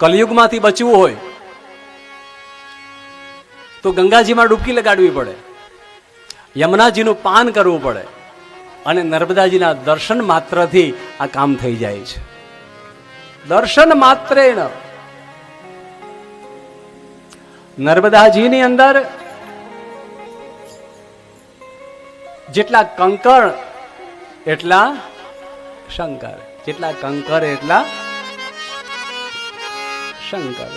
કલયુગમાંથી બચવું હોય, તો ગંગાજીમાં ડૂબકી લગાડવી પડે, યમુનાજીનું પાન કરવું પડે, અને નર્મદાજીના દર્શન માત્રથી આ કામ થઈ જાય છે. દર્શન માત્રેણ. નર્મદાજીની અંદર જેટલા કંકર એટલા શંકર, જેટલા કંકર, એટલા શંકર।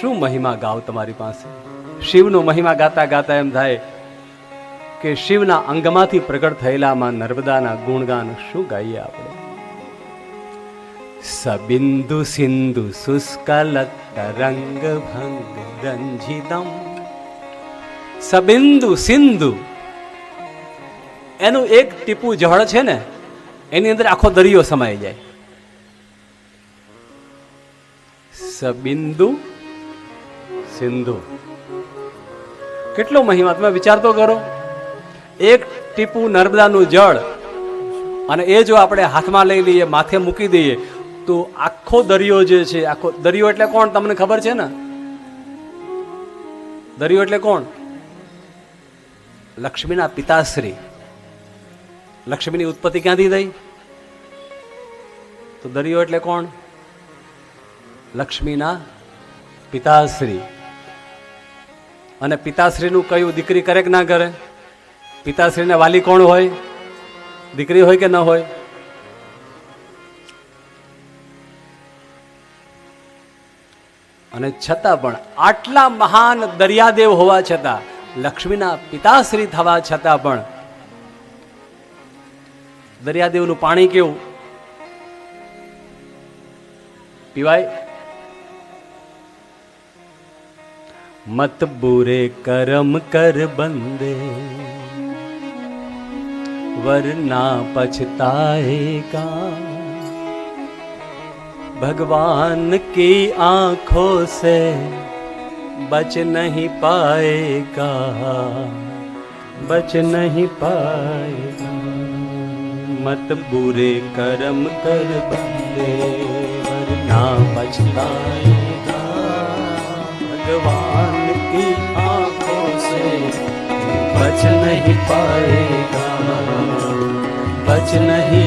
શું મહિમા ગાવ તમારી પાસે? શિવનો મહિમા ગાતા ગાતા એમ થાય કે શિવના અંગમાંથી પ્રગટ થયેલામાં નર્મદાના ગુણગાન શું ગાઈએ આપણે? સબિંદુ સિંધુ શુષ્કલ તરંગ ભંગ રંજિતમ। સબિંદુ સિંધુ, એનું એક ટીપું જળ છે ને, એની અંદર આખો દરિયો સમાઈ જાય। સબિંદુ સિંધુ. કેટલો મહિમા, તમે વિચાર તો કરો. એક ટીપું નર્મદાનું જળ અને એ જો આપણે હાથમાં લઈ લઈએ, માથે મૂકી દઈએ, તો આખો દરિયો જે છે, આખો દરિયો એટલે કોણ? તમને ખબર છે ને? દરિયો એટલે કોણ? લક્ષ્મીના પિતાશ્રી. લક્ષ્મીની ઉત્પત્તિ ક્યાંથી થઈ? તો દરિયો એટલે કોણ? લક્ષ્મીના પિતાશ્રી. અને પિતાશ્રીનું કયું દીકરી કરે કે ના કરે? પિતાશ્રીને વાલી કોણ હોય? દીકરી હોય કે ન હોય? અને છતાં પણ આટલા મહાન દરિયાદેવ હોવા છતાં, લક્ષ્મીના પિતાશ્રી થવા છતાં પણ દરિયાદેવનું પાણી કેવું? પીવાય? मत बुरे कर्म कर बंदे, वरना पछताएगा भगवान की आँखों से बच नहीं पाएगा, बच नहीं पाएगा। मत बुरे कर्म कर बंदे, वरना पछताएगा भगवान की आंखों से बच नहीं पाएगा बच नहीं पाएगा